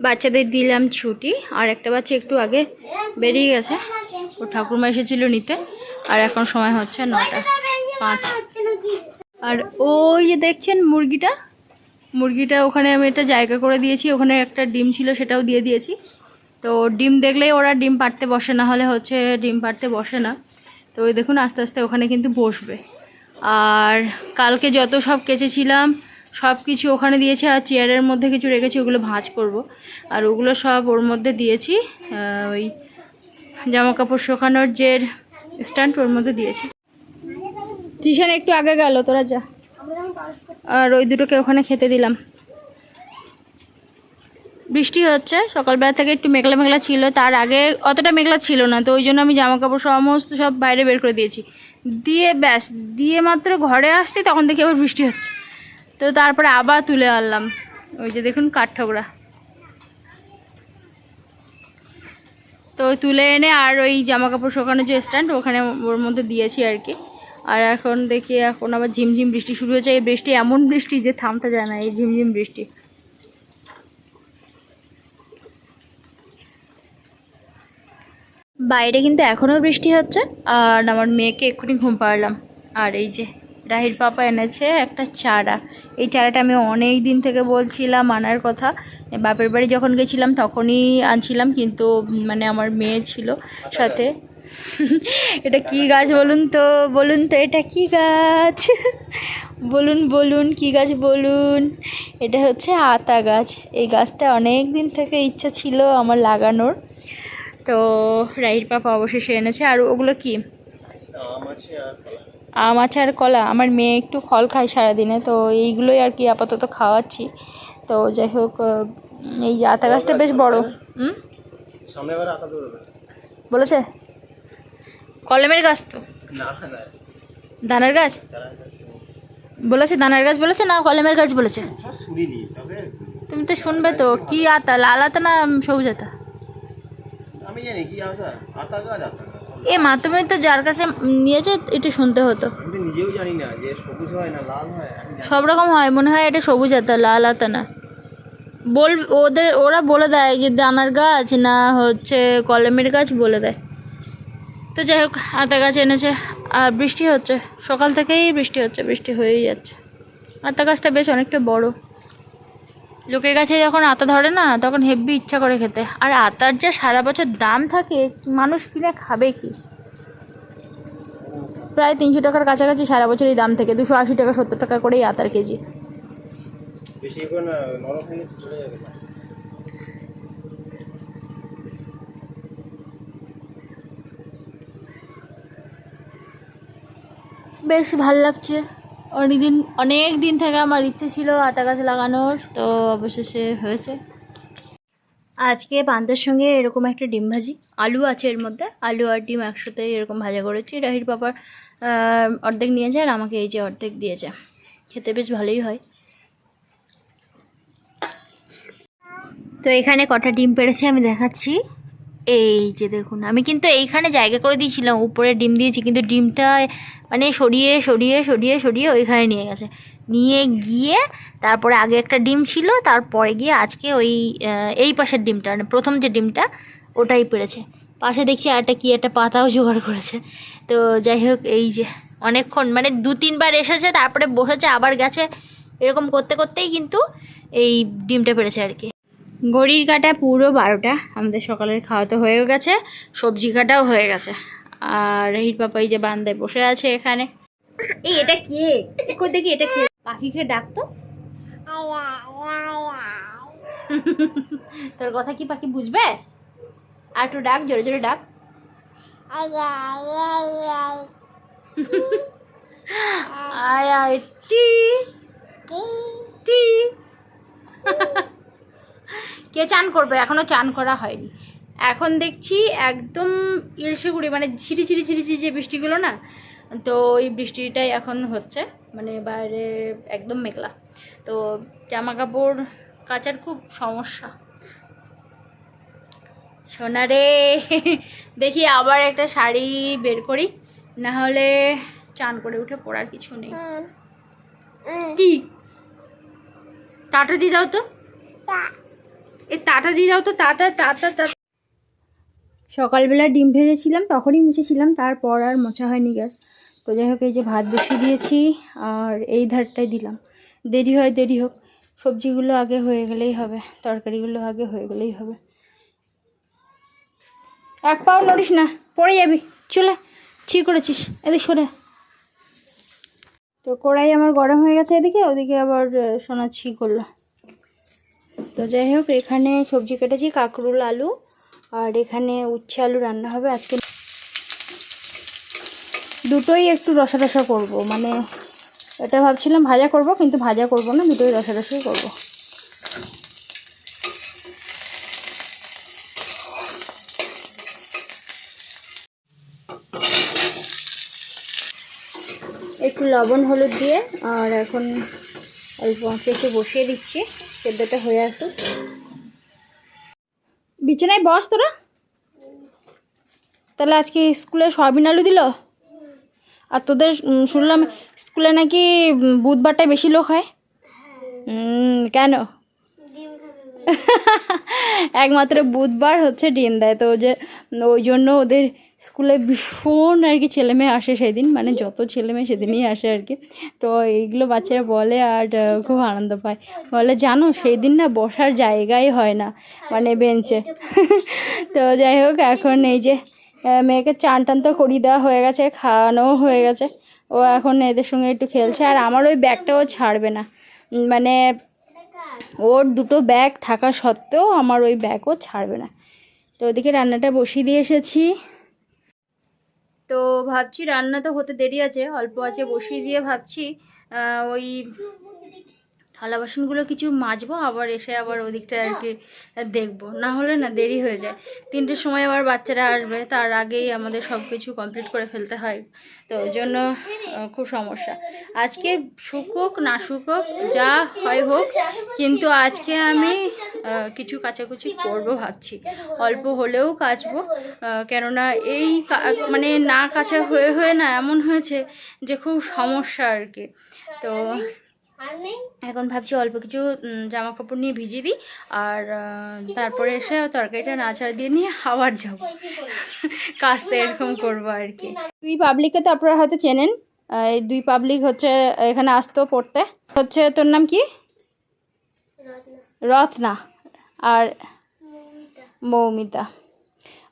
বাচ্চাদের দিলাম ছুটি, আর একটা বাচ্চা একটু আগে বেরিয়ে গেছে। ও ঠাকুরমা এসেছিল নিতে, আর এখন সময় হচ্ছে নটা পাঁচ। আর ওই যে দেখছেন মুরগিটা? মুরগিটা ওখানে আমি একটা জায়গা করে দিয়েছি, ওখানে একটা ডিম ছিল সেটাও দিয়ে দিয়েছি। তো ডিম দেখলেই ওরা ডিম পাড়তে বসে, না হলে হচ্ছে ডিম পাড়তে বসে না। তো ওই দেখুন আস্তে আস্তে ওখানে কিন্তু বসবে। আর কালকে যত সব কেচেছিলাম সব কিছু ওখানে দিয়েছি আর চেয়ারের মধ্যে কিছু রেখেছি, ওগুলো ভাঁজ করব। আর ওগুলো সব ওর মধ্যে দিয়েছি ওই জামা কাপড় শুকানোর যে স্ট্যান্ড ওর মধ্যে দিয়েছি। টিউশন একটু আগে গেল, তোরা যা। আর ওই দুটোকে ওখানে খেতে দিলাম। বৃষ্টি হচ্ছে, সকালবেলা থেকে একটু মেঘলা মেঘলা ছিল, তার আগে অতটা মেঘলা ছিল না, তো ওই জন্য আমি জামা কাপড় সমস্ত সব বাইরে বের করে দিয়েছি। দিয়ে ব্যাস, দিয়ে মাত্র ঘরে আসছি, তখন দেখি আবার বৃষ্টি হচ্ছে। তো তারপরে আবার তুলে আনলাম। ওই যে দেখুন কাঠঠোকরা। তো তুলে এনে আর ওই জামা কাপড় শুকানোর যে স্ট্যান্ড ওখানে ওর মধ্যে দিয়েছি আর কি। আর এখন দেখি, এখন আবার ঝিমঝিম বৃষ্টি শুরু হয়েছে। এই বৃষ্টি এমন বৃষ্টি যে থামতে যায় না, এই ঝিমঝিম বৃষ্টি। বাইরে কিন্তু এখনও বৃষ্টি হচ্ছে। আর আমার মেয়েকে এক্ষুনি ঘুম পাড়লাম। আর এই যে রাহির পাপা এনেছে একটা চারা। এই চারাটা আমি অনেক দিন থেকে বলছিলাম আনার কথা। বাপের বাড়ি যখন গেছিলাম তখনই আনছিলাম কিন্তু মানে আমার মেয়ে ছিল সাথে। এটা কি গাছ বলুন তো? বলুন তো এটা কি গাছ? বলুন বলুন, কি গাছ বলুন? এটা হচ্ছে আতা গাছ। এই গাছটা অনেক দিন থেকে ইচ্ছা ছিল আমার লাগানোর। তো রাহির পাপা অবশেষে এনেছে। আর ওগুলো কি? আম আছে আর কলা। আমার মেয়ে একটু ফল খায় সারাদিনে তো এইগুলোই আর কি আপাতত খাওয়াচ্ছি। তো যাই হোক এই আতা গাছটা বেশ বড়। হুম? বলেছে? কলমের গাছ তো? দানার গাছ? বলেছে দানার গাছ বলেছে না কলমের গাছ বলেছে? তুমি তো শুনবে তো কি আতা? লাল আতা না সবুজ আতা? আমি জানি কি আতা। আতা গাছ আতা এ মা তুমি তো যার কাছে নিয়েছে এটা শুনতে হতো। নিজেও জানি না যে সবুজ হয় না লাল হয় সব রকম হয় মনে হয় এটা সবুজ আতা লাল আতা না। বল ওদের ওরা বলে দেয় যে দানার গাছ না হচ্ছে কলমের গাছ বলে দেয়। তো যাই হোক আতা গাছ এনেছে আর বৃষ্টি হচ্ছে। সকাল থেকেই বৃষ্টি হচ্ছে বৃষ্টি হয়েই যাচ্ছে। আতা গাছটা বেশ অনেকটা বড়। লোকের কাছে যখন আতা ধরে না তখন হেভি ইচ্ছা করে খেতে। আর আতার যে সারা বছর দাম থাকে মানুষ কিনে খাবে কি? প্রায় তিনশো টাকার কাছাকাছি সারা বছরই দাম থেকে দুশো আশি টাকা সত্তর টাকা করেই আতার কেজি। বেশ ভালো লাগছে। অনেক দিন অনেক দিন থেকে আমার ইচ্ছে ছিল আতা গাছ লাগানোর তো অবশেষে হয়েছে। আজকে পান্তার সঙ্গে এরকম একটা ডিম ভাজি আলু আছে এর মধ্যে আলু আর ডিম একসাথে এরকম ভাজা করেছি। রাহির আহ, অর্ধেক নিয়েছে আর আমাকে এই যে অর্ধেক দিয়েছে। খেতে বেশ ভালোই হয়। তো এখানে কটা ডিম পেড়েছে আমি দেখাচ্ছি। এই যে দেখুন, আমি কিন্তু এইখানে জায়গা করে দিয়েছিলাম, উপরে ডিম দিয়েছি, কিন্তু ডিমটা মানে সরিয়ে সরিয়ে সরিয়ে সরিয়ে ওইখানে নিয়ে গেছে। নিয়ে গিয়ে তারপরে আগে একটা ডিম ছিল, তারপরে গিয়ে আজকে ওই এই পাশের ডিমটা মানে প্রথম যে ডিমটা, ওটাই পেড়েছে পাশে দেখছি একটা কি একটা পাতাও জোগাড় করেছে। তো যাই হোক, এই যে অনেকক্ষণ মানে দু তিনবার এসেছে, তারপরে বসেছে, আবার গেছে, এরকম করতে করতেই কিন্তু এই ডিমটা পেড়েছে আর কি। ঘড়ির কাটা পুরো বারোটা। আমাদের সকালের খাওয়া তো হয়েও গেছে সবজি কাটাও হয়ে গেছে। আর রহির পাপা এই যে বান্দায় বসে আছে এখানে। এই এটা কে? কই দেখি এটা কে? পাখিকে ডাকতো? তোর কথা কি পাখি বুঝবে? আর একটু ডাক জোরে জোরে ডাক। আয় আয় টি। টি। কে চান করবে? এখনও চান করা হয়নি। এখন দেখছি একদম ইলশেগুড়ি মানে ছিটি ছিটি ছিটি ছিটি যে বৃষ্টিগুলো না তো এই বৃষ্টিটাই এখন হচ্ছে মানে বাইরে একদম মেঘলা। তো জামা কাপড় কাচার খুব সমস্যা। সোনা রে দেখি আবার একটা শাড়ি বের করি না হলে চান করে উঠে পড়ার কিছু নেই। কি? টাটা দিয়ে দাও তো। এই টাটা দিয়ে দাও তো, টাটা টাটা সকালবেলা ডিম ভেজেছিলাম, তখনই মুছেছিলাম, তারপর আর মোছা হয়নি গ্যাস। তো যাই হোক, এই যে ভাত বসিয়ে দিয়েছি, আর এই ধারটাই দিলাম। দেরি হয়, দেরি হোক। সবজিগুলো আগে হয়ে গেলেই হবে, তরকারিগুলো আগে হয়ে গেলেই হবে। এক পাও নড়িস না, পড়ে যাবি। চলে, ঠিক করেছিস। এদিক সরে। তো কড়াই আমার গরম হয়ে গেছে এদিকে, ওদিকে আবার সোনা ছি করল। তো যাই হোক, এখানে সবজি কেটেছি, কাঁকরুল, আলু, আর এখানে উচ্ছে আলু রান্না হবে। আজকে দুটোই একটু রসা রসা করব মানে এটা ভাবছিলাম ভাজা করব, কিন্তু ভাজা করব না, দুটোই রসা রসাই করব। একটু লবণ, হলুদ দিয়ে, আর এখন অল্প আঁচে একটু বসিয়ে দিচ্ছি। সেদ্ধটা হয়ে আসুক বিছানায় বস তোরা। তাহলে আজকে স্কুলে সয়াবিন আলু দিল? আর তোদের শুনলাম স্কুলে নাকি বুধবারটায় বেশি লোক হয়? কেন? একমাত্র বুধবার হচ্ছে ডিম দেয় তো যে ওই জন্য ওদের স্কুলে ভীষণ আর কি ছেলে মেয়ে আসে সেদিন মানে যত ছেলে মেয়ে সেদিনই আসে আর কি। তো এইগুলো বাচ্চারা বলে আর খুব আনন্দ পায়। বলে, জানো সেই দিন না বসার জায়গাই হয় না মানে বেঞ্চে। তো যাই হোক, এখন এই যে মেয়েকে চান টান তো করিয়ে দেওয়া হয়ে গেছে, খাওয়ানোও হয়ে গেছে। ও এখন এদের সঙ্গে একটু খেলছে, আর আমার ওই ব্যাগটাও ছাড়বে না। মানে ওর দুটো ব্যাগ থাকা সত্ত্বেও আমার ওই ব্যাগও ছাড়বে না। তো ওদিকে রান্নাটা বসিয়ে দিয়ে এসেছি। তো ভাবছি রান্না তো হতে দেরি আছে অল্প আছে বসিয়ে দিয়ে ভাবছি ওই থালা বাসনগুলো কিছু মাজবো আবার এসে আবার ওদিকটা আর কি দেখব। না হলে না দেরি হয়ে যায়। তিনটের সময় আবার বাচ্চারা আসবে তার আগেই আমাদের সব কিছু কমপ্লিট করে ফেলতে হয়। তো ওই জন্য খুব সমস্যা। আজকে শুকোক না শুকোক যা হয় হোক কিন্তু আজকে আমি কিছু কাচাকুচি করব ভাবছি। অল্প হলেও কাচবো কেননা এই মানে না কাচা হয়ে হয়ে না এমন হয়েছে যে খুব সমস্যা আর কি তো এখন ভাবছি অল্প কিছু জামা কাপড় নিয়ে ভিজিয়ে দিই আর তারপরে এসে তরকারিটা নাচাড়া দিয়ে নিয়ে আবার যাব। কাজটা এরকম করব আর কি। দুই পাবলিককে তো আপনারা হয়তো চেনেন এই দুই পাবলিক হচ্ছে এখানে আসতো পড়তে। হচ্ছে তোর নাম কি? রত্না। আর মৌমিতা।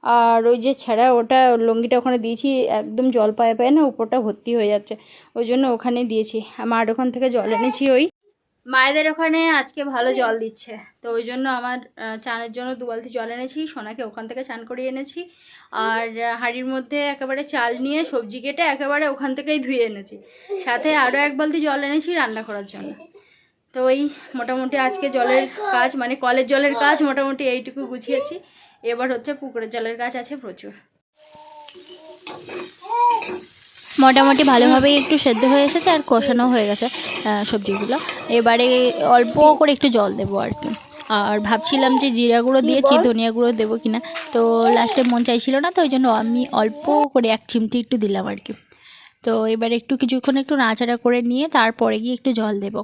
আর ওই যে ছেঁড়া, ওটা লুঙ্গিটা ওখানে দিয়েছি, একদম জল পায়ে পায়ে না, উপরটা ভর্তি হয়ে যাচ্ছে। ওই জন্য ওখানে দিয়েছি। আমার ওখান থেকে জল এনেছি ওই। মায়েদের ওখানে আজকে ভালো জল দিচ্ছে। তো ওই জন্য আমার চানের জন্য দু বালতি জল এনেছি, সোনাকে ওখান থেকে চান করিয়ে এনেছি। আর হাঁড়ির মধ্যে একেবারে চাল নিয়ে সবজি কেটে একেবারে ওখান থেকেই ধুয়ে এনেছি। সাথে আরও এক বালতি জল এনেছি রান্না করার জন্য। তো ওই মোটামুটি আজকে জলের কাজ মানে কলের জলের কাজ মোটামুটি এইটুকু গুছিয়েছি। এবার হচ্ছে পুকুরের জলের গাছ আছে প্রচুর। মোটামুটি ভালোভাবেই একটু সেদ্ধ হয়ে এসেছে আর কষানো হয়ে গেছে সবজিগুলো। এবারে অল্প করে একটু জল দেবো আর কি। আর ভাবছিলাম যে জিরা গুঁড়ো দিয়েছি ধনিয়া গুঁড়ো দেবো কিনা, তো লাস্টে মন চাইছিল না, তো ওই জন্য আমি অল্প করে এক চিমটি একটু দিলাম আর কি। তো এবার একটু কিছুক্ষণ একটু নাচাড়া করে নিয়ে তারপরে গিয়ে একটু জল দেবো।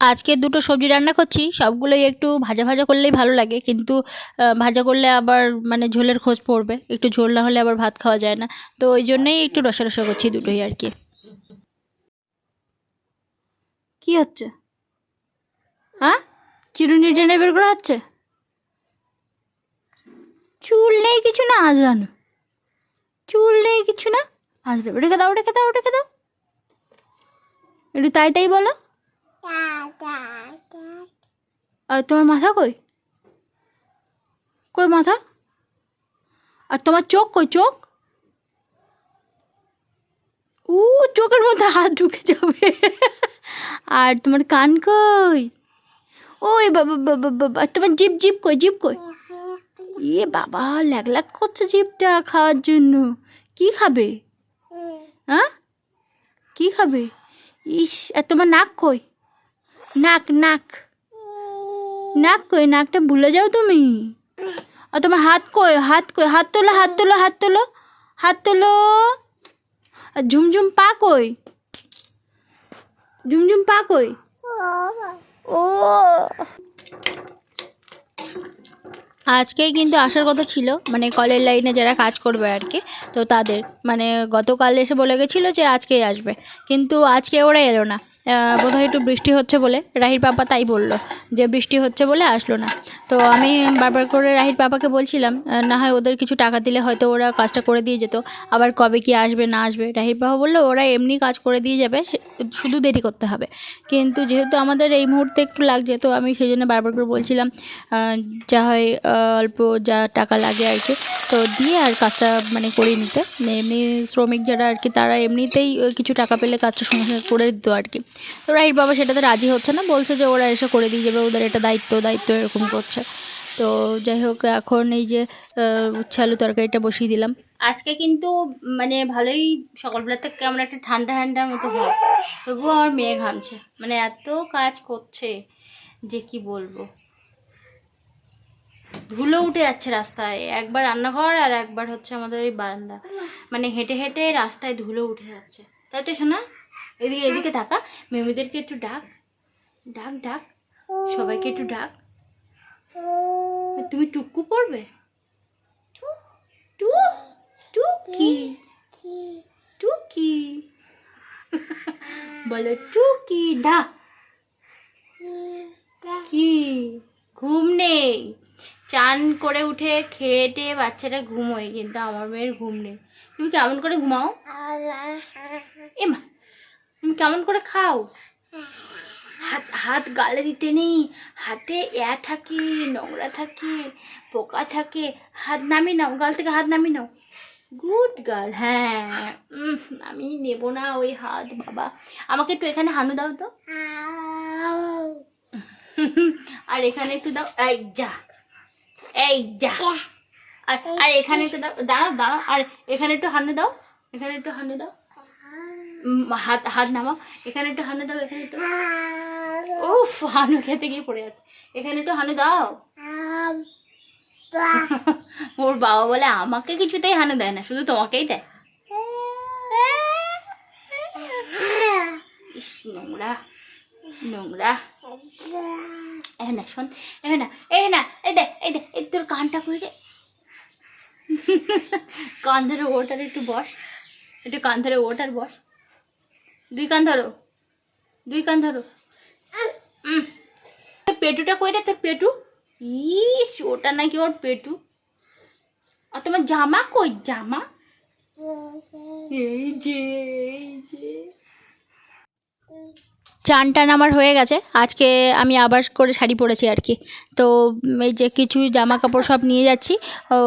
আজকে দুটো সবজি রান্না করছি, সবগুলোই একটু ভাজা ভাজা করলেই ভালো লাগে, কিন্তু ভাজা করলে আবার মানে ঝোলের খোঁজ পড়বে, একটু ঝোল না হলে আবার ভাত খাওয়া যায় না, তো ওই জন্যই একটু রসা রসা করছি দুটোই আর কি। কি হচ্ছে? হ্যাঁ? চিরুনি টেনে বের করা হচ্ছে? চুল নেই কিছু না আজরানো চুল নেই কিছু না আজরাবে রেখে দাও রেখে দাও রেখে দাও। একটু তাই তাই বলো। আর তোমার মাথা কই? কই মাথা? আর তোমার চোখ কই চোখ? উ চোখের মধ্যে হাত ঢুকে যাবে। আর তোমার কান কই? ওই বাবা বাবা বাবা তোমার জিপ জিপ কই জিপ কই? ইয়ে বাবা ল্যাগ ল্যাগ করছে জিপটা খাওয়ার জন্য। কি খাবে? হ্যাঁ কি খাবে? ইস আর তোমার নাক কই? নাক নাক। নাক কই? নাকটা ভুলে যাও তুমি। আর তোমার হাত কই? হাত কই? হাত তোলো হাত তোলো হাত তোলো। হাত তোলো। আর ঝুমঝুম পা কই? ঝুমঝুম পা কই? ও আজকেই কিন্তু আসার কথা ছিল মানে কলের লাইনে যারা কাজ করবে আর কি, তো তাদের মানে গতকাল এসে বলে গেছিল যে আজকেই আসবে, কিন্তু আজকে ওরা এলো না। বোধহয় একটু বৃষ্টি হচ্ছে বলে, রাহির পাপা তাই বলল যে বৃষ্টি হচ্ছে বলে আসলো না। তো আমি বারবার করে রাহির পাপাকে বলছিলাম না হয় ওদের কিছু টাকা দিলে হয়তো ওরা কাজটা করে দিয়ে যেত, আবার কবে কি আসবে না আসবে, রাহির পাপা বলল ওরা এমনি কাজ করে দিয়ে যাবে শুধু দেরি করতে হবে। কিন্তু যেহেতু আমাদের এই মুহূর্তে একটু লাগছে, তো আমি সেই জন্য বারবার করে বলছিলাম যা হয় অল্প যা টাকা লাগে আর কি। তো দিয়ে আর কাজটা মানে করিয়ে নিতে। মানে এমনি শ্রমিক যারা আর কি তারা এমনিতেই কিছু টাকা পেলে কাজটা সঙ্গে করে দিত আর কি। তো রাইট বাবা সেটাতে রাজি হচ্ছে না। বলছে যে ওরা এসে করে দিয়ে যাবে ওদের এটা দায়িত্ব দায়িত্ব এরকম করছে। তো যাই হোক এখন এই যে আহ, উচ্ছে আলু তরকারিটা বসিয়ে দিলাম। আজকে কিন্তু মানে ভালোই সকালবেলা থেকে কেমন একটা ঠান্ডা ঠান্ডার মতো হয় তবুও আমার মেয়ে ঘামছে মানে এত কাজ করছে যে কি বলব। ধুলো উঠে যাচ্ছে রাস্তায়। একবার রান্নাঘর আর একবার হচ্ছে আমাদের ওই বারান্দা। মানে হেঁটে হেঁটে রাস্তায় ধুলো উঠে যাচ্ছে। তাই তো শোনা এদিকে এদিকে থাকা মেমিদেরকে একটু ডাক। ডাক ডাক। সবাইকে একটু ডাক। তুমি টুকু পড়বে টু বলো, টুকি। ডাক কি ঘুম নেই চান করে উঠে খেয়ে টেয়ে বাচ্চাটা ঘুমোয় কিন্তু আমার মেয়ের ঘুম নেই। তুমি কেমন করে ঘুমাও? এ মা তুমি কেমন করে খাও? হাত হাত গালে দিতে নেই হাতে এ থাকে নোংরা থাকে পোকা থাকে। হাত নামিয়ে নাও গাল থেকে হাত নামিয়ে নাও। গুড গার্ল হ্যাঁ আমি নেব না ওই হাত বাবা। আমাকে একটু এখানে হানু দাও তো। আর এখানে একটু দাও এই যা। এই যা। আর আর এখানে একটু দাও দাঁড়াও দাঁড়াও। আর এখানে একটু হানু দাও এখানে একটু হানু দাও হাত হাত নামাও। এখানে একটু হানু দাও এখানে একটু। উফ হানু খেতে গিয়ে পড়ে যাচ্ছে। এখানে একটু হানু দাও। ওর বাবা বলে আমাকে কিছুতেই হানু দেয় না শুধু তোমাকেই দেয়। ইস নোংরা নোংরা। এ না শোন এ না এ না এই দে এই দে, এই তোর কানটা কই রে কান ধরে ওটার একটু বস। একটু কান ধরে ওটার বস। দুই কান ধরো। দুই কান ধরো। পেটুটা কই রে তোর পেটু? ইস, ওটা নাকি ওর পেটু। আর তোমার জামা কই? জামা? এই যে এই যে। চান টান আমার হয়ে গেছে। আজকে আমি আবার করে শাড়ি পরেছি আর কি। তো এই যে কিছু জামা কাপড় সব নিয়ে যাচ্ছি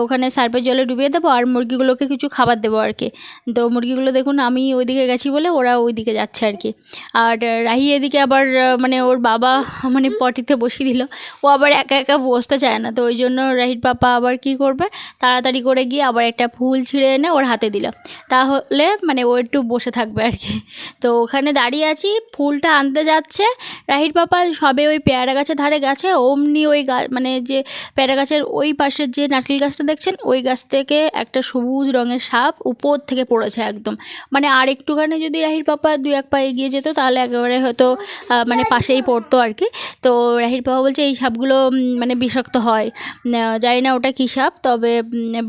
ওখানে সার্ফের জলে ডুবিয়ে দেবো আর মুরগিগুলোকে কিছু খাবার দেবো আর কি। তো মুরগিগুলো দেখুন, আমি ওইদিকে গেছি বলে ওরা ওইদিকে যাচ্ছে আর কি। আর রাহি এদিকে আবার মানে ওর বাবা মানে পটিতে বসিয়ে দিল। ও আবার একা একা বসতে চায় না। তো ওই জন্য রাহির পাপা আবার কি করবে? তাড়াতাড়ি করে গিয়ে আবার একটা ফুল ছিঁড়ে এনে ওর হাতে দিল। তাহলে মানে ও একটু বসে থাকবে আর কি। তো ওখানে দাঁড়িয়ে আছি। ফুলটা আনতে যাচ্ছে। রাহির পাপা সবে ওই পেয়ারা গাছের ধারে গেছে। অমনি ওই মানে যে পেয়ারা গাছের ওই পাশের যে নারকেল গাছটা দেখছেন, ওই গাছ থেকে একটা সবুজ রঙের সাপ উপর থেকে পড়েছে একদম। মানে আর একটুখানি যদি রাহির পাপা দুই এক পা এগিয়ে যেত, তাহলে একেবারে হয়তো মানে পাশেই পড়তো আর কি। তো রাহির পাপা বলছে, এই সাপগুলো মানে বিষাক্ত হয়। জানি না ওটা কী সাপ, তবে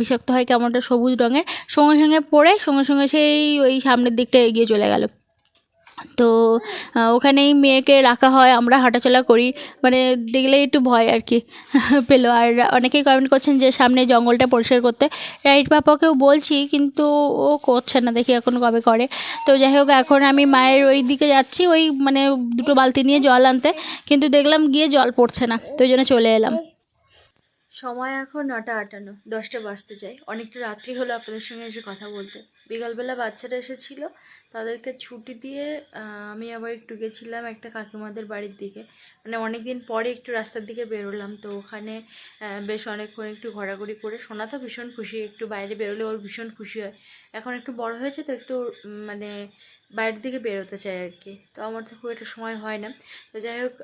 বিষাক্ত হয় কেমন একটা সবুজ রঙের। সঙ্গে সঙ্গে পড়ে, সঙ্গে সঙ্গে সেই ওই সামনের দিকটা এগিয়ে চলে গেল। তো ওখানেই মেয়েকে রাখা হয়, আমরা হাঁটাচলা করি। মানে দেখলেই একটু ভয় আর কি পেল। আর অনেকেই কমেন্ট করছেন যে সামনে জঙ্গলটা পরিষ্কার করতে। রাইট পাপাকেও বলছি, কিন্তু ও করছে না, দেখি এখন কবে করে। তো যাই হোক, এখন আমি মায়ের ওই দিকে যাচ্ছি, ওই মানে দুটো বালতি নিয়ে জল আনতে। কিন্তু দেখলাম গিয়ে জল পড়ছে না, তো ওই জন্য চলে এলাম। সময় এখন নটা আটানো দশটা বাজতে চাই অনেকটা রাত্রি হলো আপনাদের সঙ্গে এসে কথা বলতে। বিকালবেলা বাচ্চারা এসেছিল তাদেরকে ছুটি দিয়ে আমি আবার একটু গেছিলাম একটা কাকিমাদের বাড়ির দিকে। মানে অনেক দিন পরে একটু রাস্তার দিকে বেরোলাম, তো ওখানে বেশ অনেকক্ষণ একটু ঘোরাঘুরি করে সোনা তো ভীষণ খুশি, একটু বাইরে বেরোলে ওর ভীষণ খুশি হয়। এখন একটু বড় হয়েছে তো একটু মানে বাইরের দিকে বেরোতে চাই আর কি। তো আমার তো খুব একটা সময় হয় না। তো যাই হোক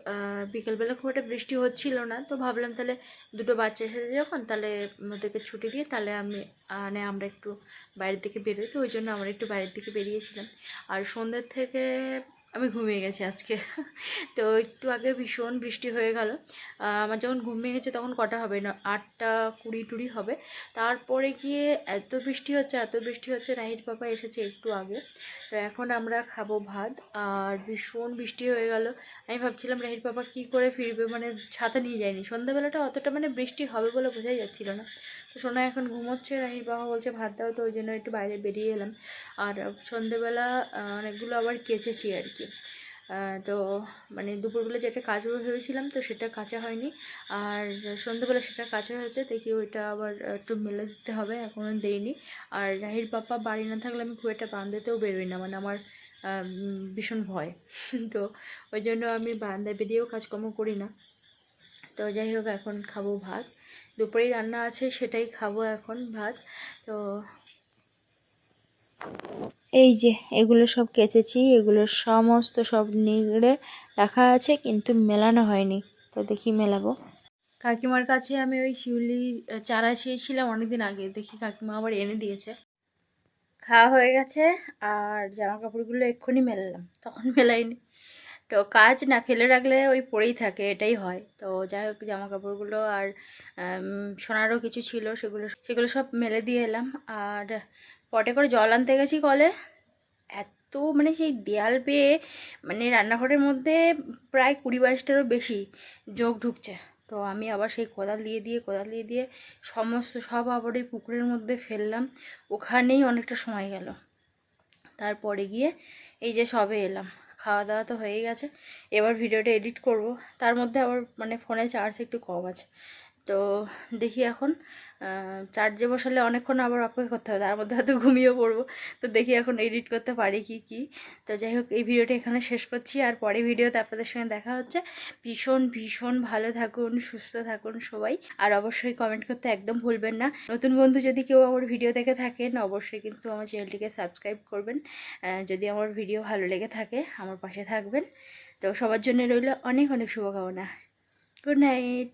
বিকেলবেলা খুব একটা বৃষ্টি হচ্ছিল না। তো ভাবলাম তাহলে দুটো বাচ্চা এসেছে যখন, তাহলে ওদেরকে ছুটি দিয়ে তাহলে আমি মানে আমরা একটু বাইরের দিকে বেরোই। তো ওই জন্য আমরা একটু বাইরের দিকে বেরিয়েছিলাম। আর সন্ধ্যের থেকে আমি ঘুমিয়ে গেছি আজকে। তো একটু আগে ভীষণ বৃষ্টি হয়ে গেল। আমার যখন ঘুম ভেঙে গেছে তখন কটা হবে? না, আটটা কুড়ি টুড়ি হবে। তারপরে গিয়ে এত বৃষ্টি হচ্ছে, এত বৃষ্টি হচ্ছে, নাহিদ পাপা এসেছে একটু আগে। তো এখন আমরা খাব ভাত। আর ভীষণ বৃষ্টি হয়ে গেল। আমি ভাবছিলাম রাহির পাপা কী করে ফিরবে? মানে ছাতা নিয়ে যায়নি। সন্ধ্যাবেলাটা অতটা মানে বৃষ্টি হবে বলে বোঝাই যাচ্ছিল না। তো সোনা এখন ঘুমোচ্ছে, রাহির বাবা বলছে ভাত দাও তো, ওই জন্য একটু বাইরে বেরিয়ে এলাম। আর সন্ধেবেলা অনেকগুলো আবার কেচেছি আর কি। তো মানে দুপুরবেলা যেটা কাচবো ভেবেছিলাম, তো সেটা কাঁচা হয়নি। আর সন্ধ্যেবেলা সেটা কাঁচা হয়েছে, দেখি ওইটা আবার একটু মেলে দিতে হবে এখনও দেইনি। আর রাহির পাপা বাড়ি না থাকলে আমি খুব একটা বারান্দাতেও বেরোই না মানে আমার ভীষণ ভয়। তো ওই জন্য আমি বারান্দায় বেরিয়েও কাজকর্ম করি না। তো যাই হোক, এখন খাব ভাত। দুপুরেই রান্না আছে, সেটাই খাব এখন ভাত। তো এই যে, এগুলো সব কেচেছি, এগুলো সমস্ত সব নিগড়ে রাখা আছে, কিন্তু মেলানো হয়নি। তো দেখি মেলাবো। কাকিমার কাছে আমি ওই শিউলি চারা চেয়েছিলাম অনেকদিন আগে, দেখি কাকিমা আবার এনে দিয়েছে। খাওয়া হয়ে গেছে, আর জামা কাপড়গুলো এক্ষুনি মেলালাম, তখন মেলাইনি। তো কাজ না ফেলে রাখলে ওই পড়েই থাকে, এটাই হয়। তো যাই হোক জামা কাপড়গুলো আর সোনারও কিছু ছিল, সেগুলো সেগুলো সব মেলে দিয়ে এলাম। আর পটে করে জল আনতে গেছি কলে। এত মানে সেই দেয়াল বেয়ে মানে রান্নাঘরের মধ্যে প্রায় কুড়ি বাইশটারও বেশি যোগ ঢুকছে। তো আমি আবার সেই কোদাল দিয়ে দিয়ে, কোদাল দিয়ে দিয়ে সমস্ত সব আবার ওই পুকুরের মধ্যে ফেললাম। ওখানেই অনেকটা সময় গেল। তারপরে গিয়ে এই যে সবে এলাম। খাওয়া দাওয়া তো হয়ে গেছে। এবার ভিডিওটা এডিট করব। তার মধ্যে আবার মানে ফোনে চার্জ একটু কম আছে। তো দেখি এখন চার্জে বসালে অনেকক্ষণ আবার অপেক্ষা করতে হবে, তার মধ্যে হয়তো ঘুমিয়ে পড়ব। তো দেখি এখন এডিট করতে পারি কি কি। তো যাই হোক, এই ভিডিওটা এখানে শেষ করছি, আর পরে ভিডিওতে আপনাদের সঙ্গে দেখা হচ্ছে। ভীষণ ভীষণ ভালো থাকুন, সুস্থ থাকুন সবাই, আর অবশ্যই কমেন্ট করতে একদম ভুলবেন না। নতুন বন্ধু যদি কেউ আমার ভিডিও দেখে থাকেন, অবশ্যই কিন্তু আমার চ্যানেলটিকে সাবস্ক্রাইব করবেন। যদি আমার ভিডিও ভালো লেগে থাকে, আমার পাশে থাকবেন। তো সবার জন্য রইল অনেক অনেক শুভকামনা। Good night